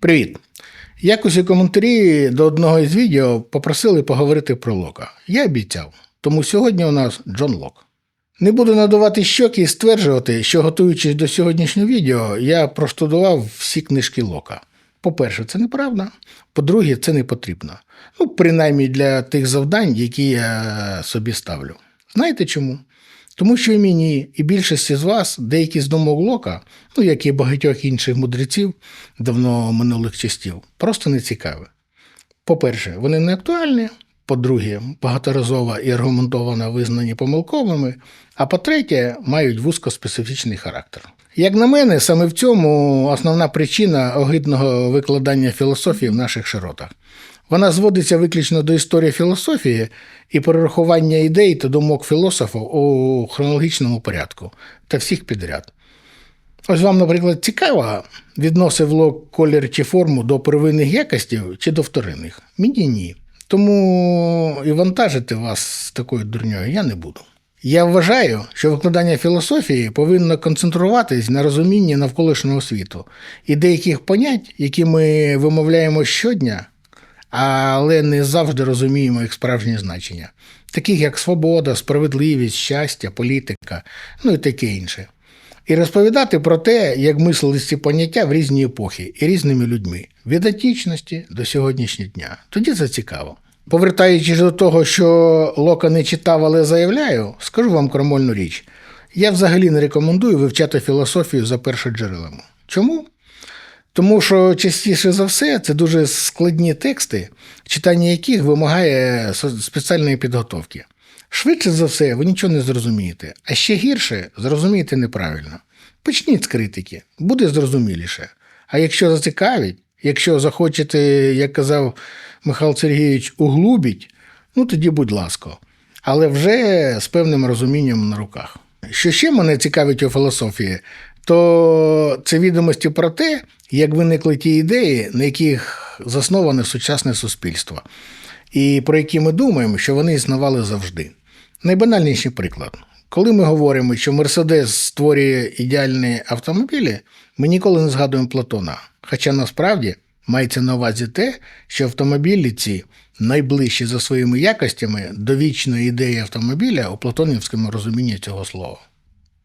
Привіт! Якось у коментарі до одного із відео попросили поговорити про Лока. Я обіцяв, тому сьогодні у нас Джон Лок. Не буду надувати щоки і стверджувати, що готуючись до сьогоднішнього відео, я проштудував всі книжки Лока. По-перше, це неправда. По-друге, це не потрібно. Ну, принаймні для тих завдань, які я собі ставлю. Знаєте чому? Тому що і мені, і більшості з вас деякі з думок Лока, ну як і багатьох інших мудреців давно минулих частів, просто не цікаві. По-перше, вони не актуальні. По-друге, багаторазово і аргументовано визнані помилковими. А по-третє, мають вузькоспецифічний характер. Як на мене, саме в цьому основна причина огидного викладання філософії в наших широтах. Вона зводиться виключно до історії філософії і перерахування ідей та думок філософів у хронологічному порядку та всіх підряд. Ось вам, наприклад, цікаво, відносив лок колір чи форму до первинних якостей чи до вторинних? Мені ні. Тому і вантажити вас з такою дурньою я не буду. Я вважаю, що викладання філософії повинно концентруватись на розумінні навколишнього світу і деяких понять, які ми вимовляємо щодня, але не завжди розуміємо їх справжнє значення, таких як свобода, справедливість, щастя, політика, ну і таке інше. І розповідати про те, як мислили ці поняття в різні епохи і різними людьми від античності до сьогоднішнього дня. Тоді це цікаво. Повертаючись до того, що Лока не читав, але заявляю, скажу вам крамольну річ. Я взагалі не рекомендую вивчати філософію за першоджерелами. Чому? Тому що частіше за все це дуже складні тексти, читання яких вимагає спеціальної підготовки. Швидше за все, ви нічого не зрозумієте, а ще гірше зрозумієте неправильно. Почніть з критики, буде зрозуміліше. А якщо зацікавить, якщо захочете, як казав Михайло Сергійович, углубіть, ну тоді будь ласка. Але вже з певним розумінням на руках. Що ще мене цікавить у філософії, то це відомості про те, як виникли ті ідеї, на яких засноване сучасне суспільство, і про які ми думаємо, що вони існували завжди. Найбанальніший приклад. Коли ми говоримо, що Мерседес створює ідеальні автомобілі, ми ніколи не згадуємо Платона. Хоча насправді мається на увазі те, що автомобілі ці найближчі за своїми якостями до вічної ідеї автомобіля у платонівському розумінні цього слова.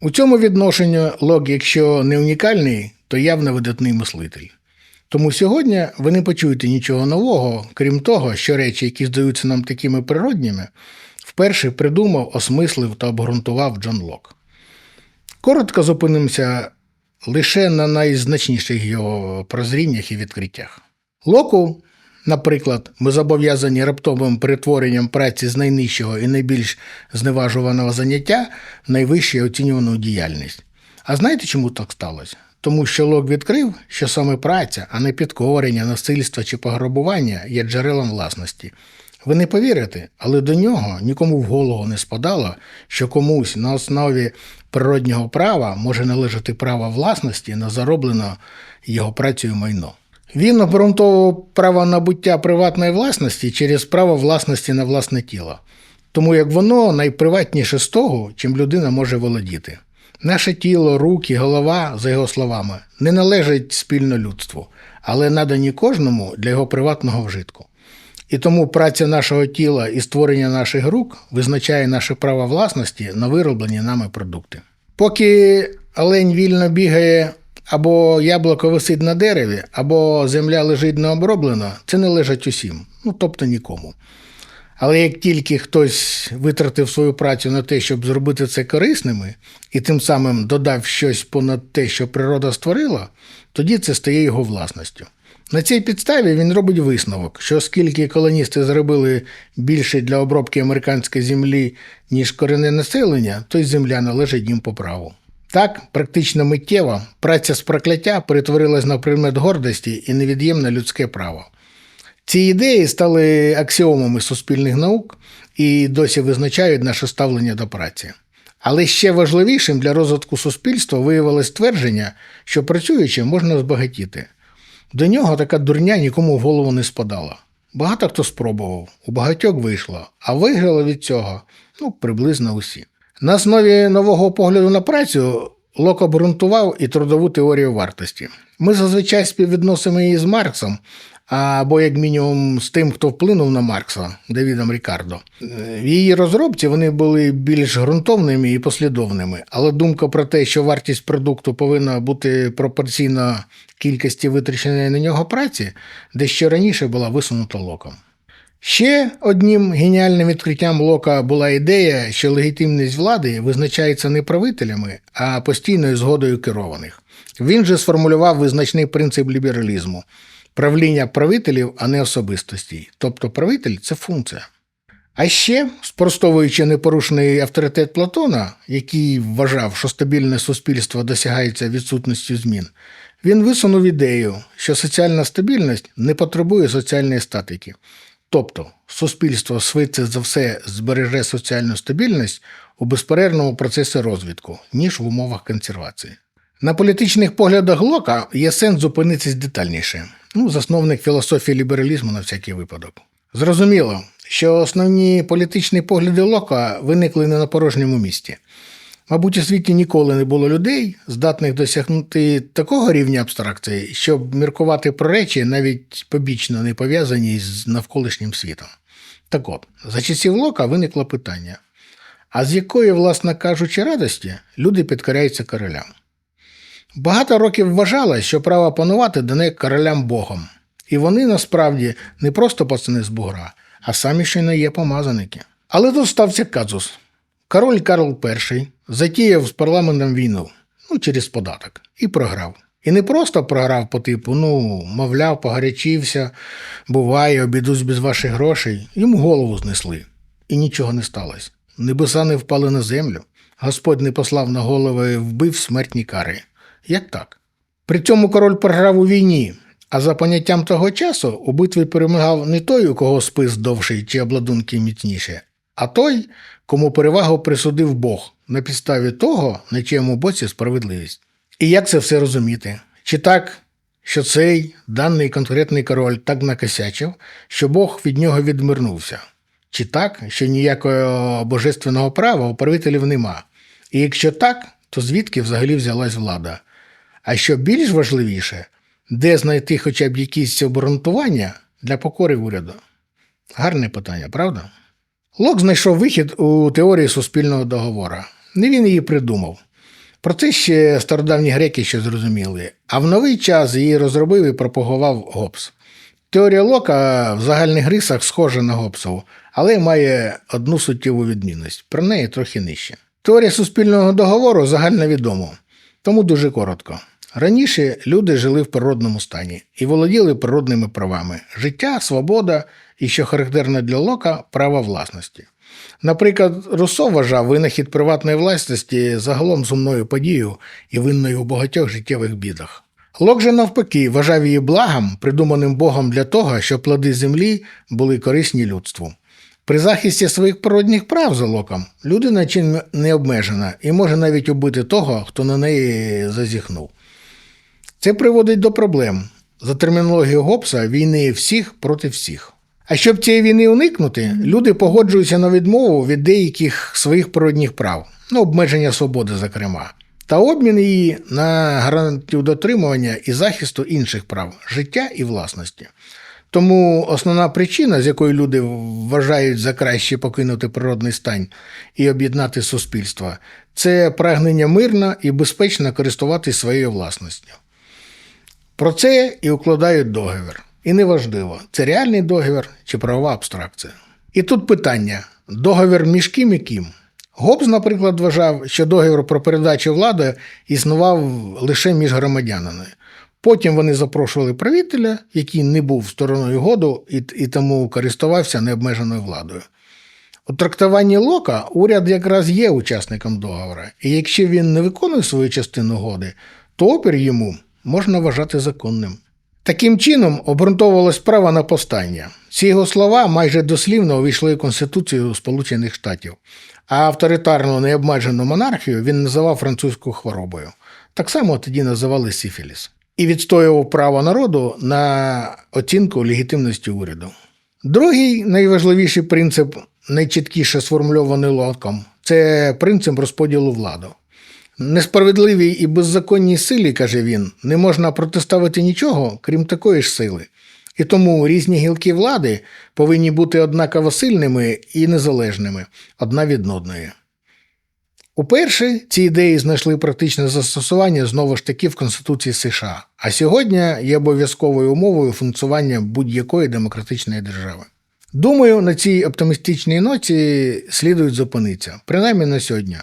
У цьому відношенню Лок, якщо не унікальний, то явно видатний мислитель. Тому сьогодні ви не почуєте нічого нового, крім того, що речі, які здаються нам такими природніми, вперше придумав, осмислив та обґрунтував Джон Лок. Коротко зупинимося лише на найзначніших його прозріннях і відкриттях. Локу, наприклад, ми зобов'язані раптовим перетворенням праці з найнижчого і найбільш зневажуваного заняття в найвищу оцінювану діяльність. А знаєте, чому так сталося? Тому що Лок відкрив, що саме праця, а не підкорення, насильство чи пограбування є джерелом власності. Ви не повірите, але до нього нікому в голову не спадало, що комусь на основі природнього права може належати право власності на зароблено його працею майно. Він обґрунтовував право набуття приватної власності через право власності на власне тіло, тому як воно найприватніше з того, чим людина може володіти. Наше тіло, руки, голова, за його словами, не належать спільно людству, але надані кожному для його приватного вжитку. І тому праця нашого тіла і створення наших рук визначає наше право власності на вироблені нами продукти. Поки олень вільно бігає або яблуко висить на дереві, або земля лежить необроблена, це не лежить усім, ну тобто нікому. Але як тільки хтось витратив свою працю на те, щоб зробити це корисними, і тим самим додав щось понад те, що природа створила, тоді це стає його власністю. На цій підставі він робить висновок, що оскільки колоністи зробили більше для обробки американської землі, ніж корінне населення, то й земля належить їм по праву. Так, практично миттєво, праця з прокляття перетворилась на предмет гордості і невід'ємне людське право. Ці ідеї стали аксіомами суспільних наук і досі визначають наше ставлення до праці. Але ще важливішим для розвитку суспільства виявилось твердження, що працюючи можна збагатіти. До нього така дурня нікому в голову не спадала. Багато хто спробував, у багатьох вийшло, а виграли від цього ну, приблизно усі. На основі нового погляду на працю Лок обґрунтував і трудову теорію вартості. Ми зазвичай співвідносимо її з Марксом, або як мінімум з тим, хто вплинув на Маркса, Давідом Рікардо. Е, В її розробці вони були більш ґрунтовними і послідовними, але думка про те, що вартість продукту повинна бути пропорційна кількості витраченої на нього праці, дещо раніше була висунута локом. Ще одним геніальним відкриттям Лока була ідея, що легітимність влади визначається не правителями, а постійною згодою керованих. Він же сформулював визначний принцип лібералізму правління правителів, а не особистостей. Тобто правитель це функція. А ще, спростовуючи непорушний авторитет Платона, який вважав, що стабільне суспільство досягається відсутністю змін, він висунув ідею, що соціальна стабільність не потребує соціальної статики. Тобто, суспільство швидше за все збереже соціальну стабільність у безперервному процесі розвитку, ніж в умовах консервації. На політичних поглядах Лока є сенс зупинитись детальніше. Ну, засновник філософії лібералізму на всякий випадок. Зрозуміло, що основні політичні погляди Лока виникли не на порожньому місці. Мабуть, у світі ніколи не було людей, здатних досягнути такого рівня абстракції, щоб міркувати про речі, навіть побічно не пов'язані з навколишнім світом. Так от, за часів Лока виникло питання: а з якої, власне кажучи, радості люди підкоряються королям? Багато років вважали, що право панувати дане королям Богом, і вони насправді не просто пацани з бугра, а самі ще не є помазаники. Але тут стався казус. Король Карл І затіяв з парламентом війну ну, через податок і програв. І не просто програв по типу, ну, мовляв, погарячився, буває, обідусь без ваших грошей. Йому голову знесли. І нічого не сталося. Небеса не впали на землю. Господь не послав на голови вбив смертні кари. Як так? При цьому король програв у війні, а за поняттям того часу у битві перемагав не той, у кого спис довший чи обладунки міцніші, а той, кому перевагу присудив Бог на підставі того, на чиєму боці справедливість. І як це все розуміти? Чи так, що цей даний конкретний король так накосячив, що Бог від нього відмирнувся? Чи так, що ніякого божественного права у правителів нема? І якщо так, то звідки взагалі взялась влада? А що більш важливіше, де знайти хоча б якісь обґрунтування для покори уряду? Гарне питання, правда? Лок знайшов вихід у теорії суспільного договору. Не він її придумав. Про це ще стародавні греки ще зрозуміли, а в новий час її розробив і пропагував Гоббс. Теорія Лока в загальних рисах схожа на Гоббсову, але має одну суттєву відмінність. Про неї трохи нижче. Теорія суспільного договору загальновідома, тому дуже коротко. Раніше люди жили в природному стані і володіли природними правами життя, свобода і, що характерно для Лока, право власності. Наприклад, Руссо вважав винахід приватної власності загалом сумною подією і винною у багатьох життєвих бідах. Лок же навпаки вважав її благом, придуманим Богом для того, щоб плоди землі були корисні людству. При захисті своїх природних прав за локом людина чим не обмежена і може навіть убити того, хто на неї зазіхнув. Це приводить до проблем. За термінологією Гоббса, війни всіх проти всіх. А щоб цієї війни уникнути, люди погоджуються на відмову від деяких своїх природних прав, ну, обмеження свободи, зокрема, та обмін її на гарантію дотримування і захисту інших прав життя і власності. Тому основна причина, з якої люди вважають за краще покинути природний стан і об'єднати суспільство, це прагнення мирно і безпечно користуватись своєю власністю. Про це і укладають договір. І неважливо, це реальний договір чи правова абстракція. І тут питання: договір між ким і ким? Гоббс, наприклад, вважав, що договір про передачу влади існував лише між громадянами. Потім вони запрошували правителя, який не був стороною году і, і тому користувався необмеженою владою. У трактуванні Лока уряд якраз є учасником договору, і якщо він не виконує свою частину годи, то опір йому можна вважати законним. Таким чином обґрунтовувалось право на повстання. Ці його слова майже дослівно увійшли в Конституцію Сполучених Штатів, а авторитарну необмежену монархію він називав французькою хворобою. Так само тоді називали Сіфіліс. І відстоював право народу на оцінку легітимності уряду. Другий найважливіший принцип, найчіткіше сформульований локом, це принцип розподілу влади. Несправедливій і беззаконній силі, каже він, не можна протиставити нічого, крім такої ж сили. І тому різні гілки влади повинні бути однаково сильними і незалежними одна від одної. Уперше ці ідеї знайшли практичне застосування знову ж таки в Конституції США, а сьогодні є обов'язковою умовою функціонування будь-якої демократичної держави. Думаю, на цій оптимістичній ноті слідують зупинитися, принаймні на сьогодні.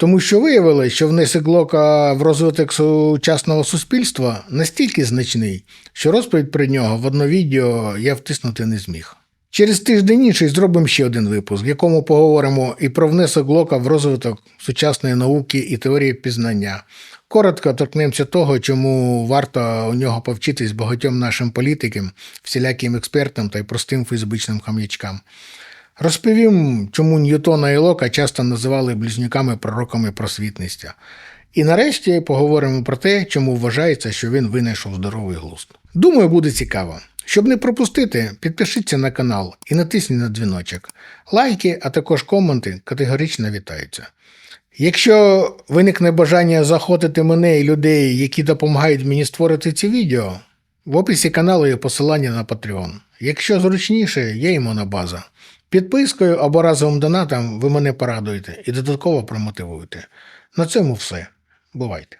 Тому що виявилось, що внесок Глока в розвиток сучасного суспільства настільки значний, що розповідь про нього в одно відео я втиснути не зміг. Через тиждень інший зробимо ще один випуск, в якому поговоримо і про внесок Глока в розвиток сучасної науки і теорії пізнання. Коротко торкнемося того, чому варто у нього повчитись багатьом нашим політикам, всіляким експертам та й простим фейсбучним хам'ячкам. Розповім, чому Ньютона і Лока часто називали близнюками пророками просвітництва. І нарешті поговоримо про те, чому вважається, що він винайшов здоровий глузд. Думаю, буде цікаво. Щоб не пропустити, підпишіться на канал і натисніть на дзвіночок. Лайки, а також коменти категорично вітаються. Якщо виникне бажання заходити мене і людей, які допомагають мені створити ці відео, в описі каналу є посилання на Patreon. Якщо зручніше, є і монобаза. Підпискою або разовим донатом ви мене порадуєте і додатково промотивуєте. На цьому все. Бувайте!